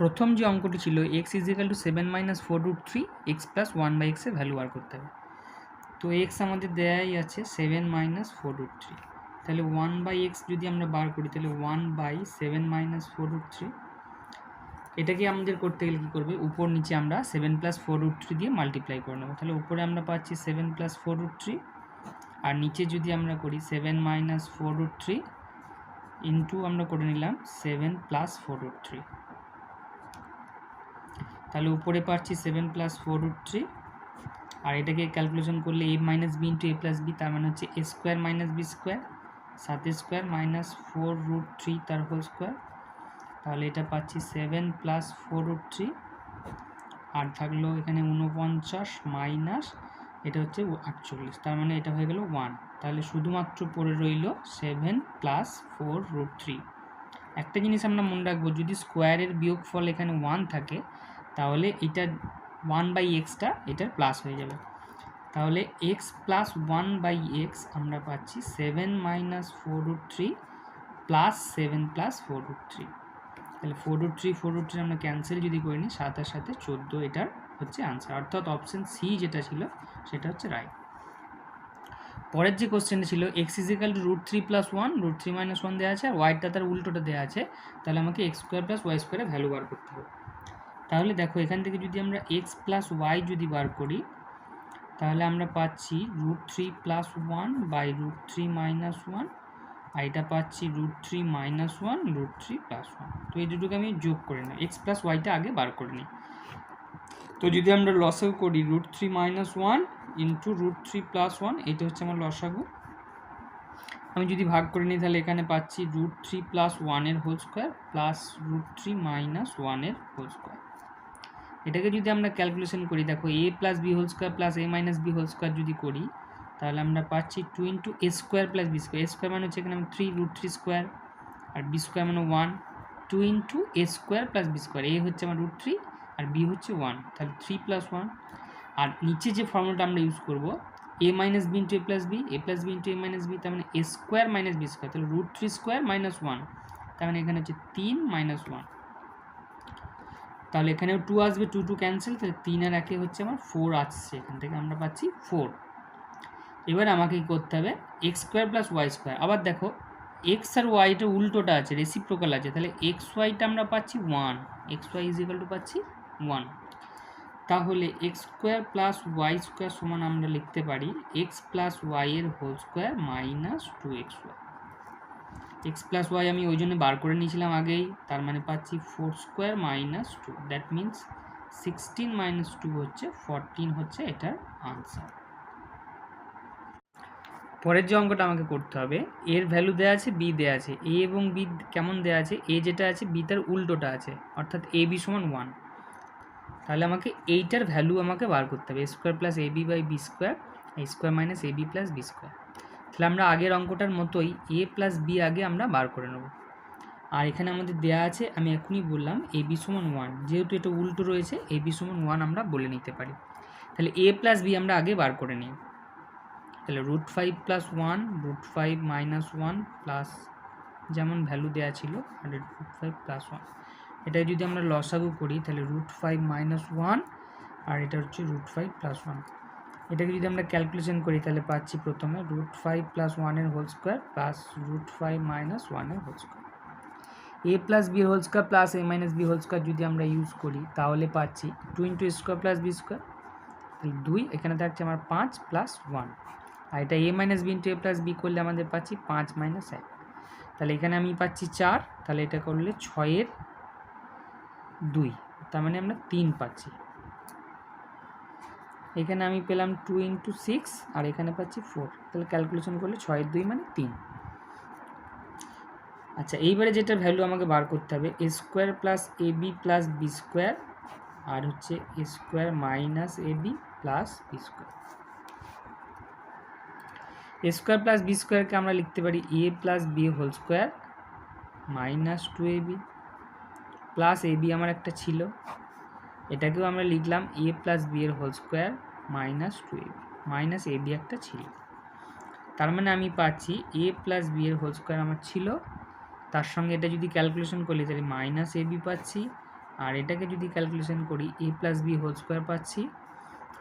প্রথম যে অঙ্কটি ছিল x is equal to seven minus four root three x plus one by এক্সের ভ্যালু বার করতে হবে। তো এক্স আমাদের দেয়াই আছে seven minus four root three তাহলে ওয়ান বাই এক্স যদি আমরা বার করি, তাহলে one by seven minus four root three এটাকে আমাদের করতে গেলে কী করবে? উপর নিচে আমরা seven plus four root three দিয়ে মাল্টিপ্লাই করে নেব। তাহলে উপরে আমরা পাচ্ছি seven plus four root three আর নিচে যদি আমরা করি seven minus four root three into আমরা করে নিলাম seven plus four root three তাহলে উপরে পাচ্ছি seven plus four root three আর এটাকে ক্যালকুলেশন করলে a minus b into a plus b তার মানে হচ্ছে a square minus b square সাত square minus four root three তার হোল স্কোয়ার তাহলে এটা পাচ্ছি seven plus four root three আর থাকল এখানে উনপঞ্চাশ মাইনাস এটা হচ্ছে আটচল্লিশ, তার মানে এটা হয়ে গেল ওয়ান তাহলে শুধুমাত্র পড়ে রইল seven plus four root three একটা জিনিস আমরা মনে রাখব, যদি স্কোয়ারের বিয়োগফল এখানে ওয়ান থাকে তাহলে এটা ওয়ান বাই এক্সটা এটার প্লাস হয়ে যাবে। তাহলে x plus one by x আমরা পাচ্ছি seven minus four root three plus seven plus four root three তাহলে four root three four root three আমরা ক্যান্সেল যদি করে নিই সাতার সাথে চোদ্দ এটার হচ্ছে আনসার অর্থাৎ অপশান সি যেটা ছিল, সেটা হচ্ছে রাইট পরের যে কোশ্চেনটা ছিল x is equal to root three plus one root three minus one দেওয়া আছে, আর ওয়াইটা তার উল্টোটা দেওয়া আছে, তাহলে আমাকে এক্স স্কোয়ার প্লাস ওয়াই স্কোয়ারে ভ্যালু বার করতে হবে। তাহলে দেখো, এখান থেকে যদি আমরা এক্স প্লাস ওয়াই যদি বার করি, তাহলে আমরা পাচ্ছি root three plus one by root three minus one আর এটা পাচ্ছি root three minus one root three plus one তো এই দুটোকে আমি যোগ করে নিই এক্স প্লাস ওয়াইটা আগে বার করে নিই। তো যদি আমরা লসেও করি root three minus one into root three plus one এটা হচ্ছে আমার লসাগু। আমি যদি ভাগ করে নিই, তাহলে এখানে পাচ্ছি রুট থ্রি প্লাস ওয়ানের whole square plus root three minus ওয়ানের হোল স্কোয়ার এটাকে যদি আমরা ক্যালকুলেশন করি, দেখো a plus b whole square plus a minus b whole square যদি করি, তাহলে আমরা পাচ্ছি two into a square plus b square a square মানে হচ্ছে এখানে থ্রি রুট থ্রি স্কোয়ার আর বি স্কোয়ার মানে one two into a square plus b square a হচ্ছে আমার রুট থ্রি আর বি হচ্ছে ওয়ান তাহলে থ্রি প্লাস ওয়ান আর নিচে যে ফর্মুলাটা আমরা ইউজ করব a minus b into a plus b a plus b into a minus b তার মানে a square minus b square তাহলে root three square minus one তার মানে এখানে হচ্ছে তিন মাইনাস ওয়ান তাহলে এখানেও টু আসবে টু টু ক্যান্সেল তাহলে তিন আর একে হচ্ছে আমার ফোর আসছে। এখান থেকে আমরা পাচ্ছি ফোর এবার আমাকে কী করতে হবে? X square plus y square আবার দেখো এক্স আর ওয়াইটা উল্টোটা আছে রেসিপ্রোকাল আছে। তাহলে এক্স ওয়াইটা আমরা পাচ্ছি one x y is equal to পাচ্ছি ওয়ান তাহলে x square plus y square সমান আমরা লিখতে পারি এক্স প্লাস ওয়াইয়ের whole square minus two x y x plus y আমি ওই জন্য বার করে নিয়েছিলাম আগেই, তার মানে পাচ্ছি four square minus two that means sixteen minus two হচ্ছে ফরটিন হচ্ছে এটার আনসার পরের যে অঙ্কটা আমাকে করতে হবে, এর ভ্যালু দেওয়া আছে বি দেওয়া আছে। এ এবং বি কেমন দেওয়া আছে? এ যেটা আছে বি তার উল্টোটা আছে, অর্থাৎ এ বি সমান ওয়ান তাহলে আমাকে এইটার ভ্যালু আমাকে বার করতে হবে square plus a b by b square a square minus a b plus b square তাহলে আমরা আগের অঙ্কটার মতোই এ প্লাস বি আগে আমরা বার করে নেব। আর এখানে আমাদের দেয়া আছে, আমি এখনই বললাম এ বি সমান ওয়ান যেহেতু এটা উল্টো রয়েছে এ বি সমান ওয়ান আমরা বলে নিতে পারি। তাহলে এ প্লাস বি আমরা আগে বার করে নিই। তাহলে root five plus one root five minus one plus যেমন ভ্যালু দেওয়া ছিল hundred root five plus one এটা যদি আমরা লসাগু করি, তাহলে রুট ফাইভ মাইনাস ওয়ান আর এটা হচ্ছে রুট ফাইভ প্লাস ওয়ান এটাকে যদি আমরা ক্যালকুলেশন করি, তাহলে পাচ্ছি প্রথমে রুট ফাইভ প্লাস ওয়ানের whole square plus root five minus ওয়ানের whole square a plus b whole square plus a minus b whole square যদি আমরা ইউজ করি, তাহলে পাচ্ছি two into square plus b square তাহলে দুই, এখানে থাকছে আমার পাঁচ প্লাস ওয়ান আর এটা a minus b into a plus b করলে আমাদের পাচ্ছি পাঁচ মাইনাস এক। তাহলে এখানে আমি পাচ্ছি চার, তাহলে এটা করলে ছয়ের দুই, তার মানে আমরা তিন পাচ্ছি। এখানে আমি পেলাম টু ইন্টু সিক্স আর এখানে পাচ্ছি ফোর তাহলে ক্যালকুলেশন করলে ছয়ের দুই মানে তিন। আচ্ছা এইবারে যেটা ভ্যালু আমাকে বার করতে হবে a square plus a b plus b square আর হচ্ছে a square minus a b plus b square a square plus b স্কোয়ারকে আমরা লিখতে পারি a plus b whole square minus two a b plus a b আমার একটা ছিল। এটাকেও আমরা লিখলাম এ প্লাস বি এর whole square minus two a minus a b একটা ছিল। তার মানে আমি পাচ্ছি এ প্লাস বি এর হোল স্কোয়ার আমার ছিল। তার সঙ্গে এটা যদি ক্যালকুলেশন করলে তাহলে মাইনাস এ বি পাচ্ছি। আর এটাকে যদি ক্যালকুলেশন করি a plus b whole square পাচ্ছি।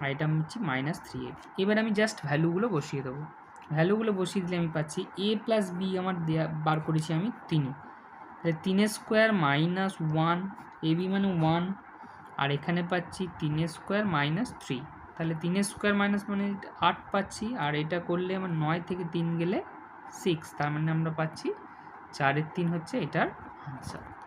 আর এটা হচ্ছে মাইনাস থ্রি এ এবার আমি জাস্ট ভ্যালুগুলো বসিয়ে দেবো। ভ্যালুগুলো বসিয়ে দিলে আমি পাচ্ছি এ প্লাস বি আমার দেয়া, বার করেছি আমি তিনে। তাহলে তিনের square minus one a b মানে ওয়ান আর এখানে পাচ্ছি তিনের স্কোয়ার মাইনাস থ্রি তাহলে তিনের স্কোয়ার মাইনাস মানে আট পাচ্ছি, আর এটা করলে আমার নয় থেকে তিন গেলে সিক্স তার মানে আমরা পাচ্ছি চারের তিন হচ্ছে এটার আনসার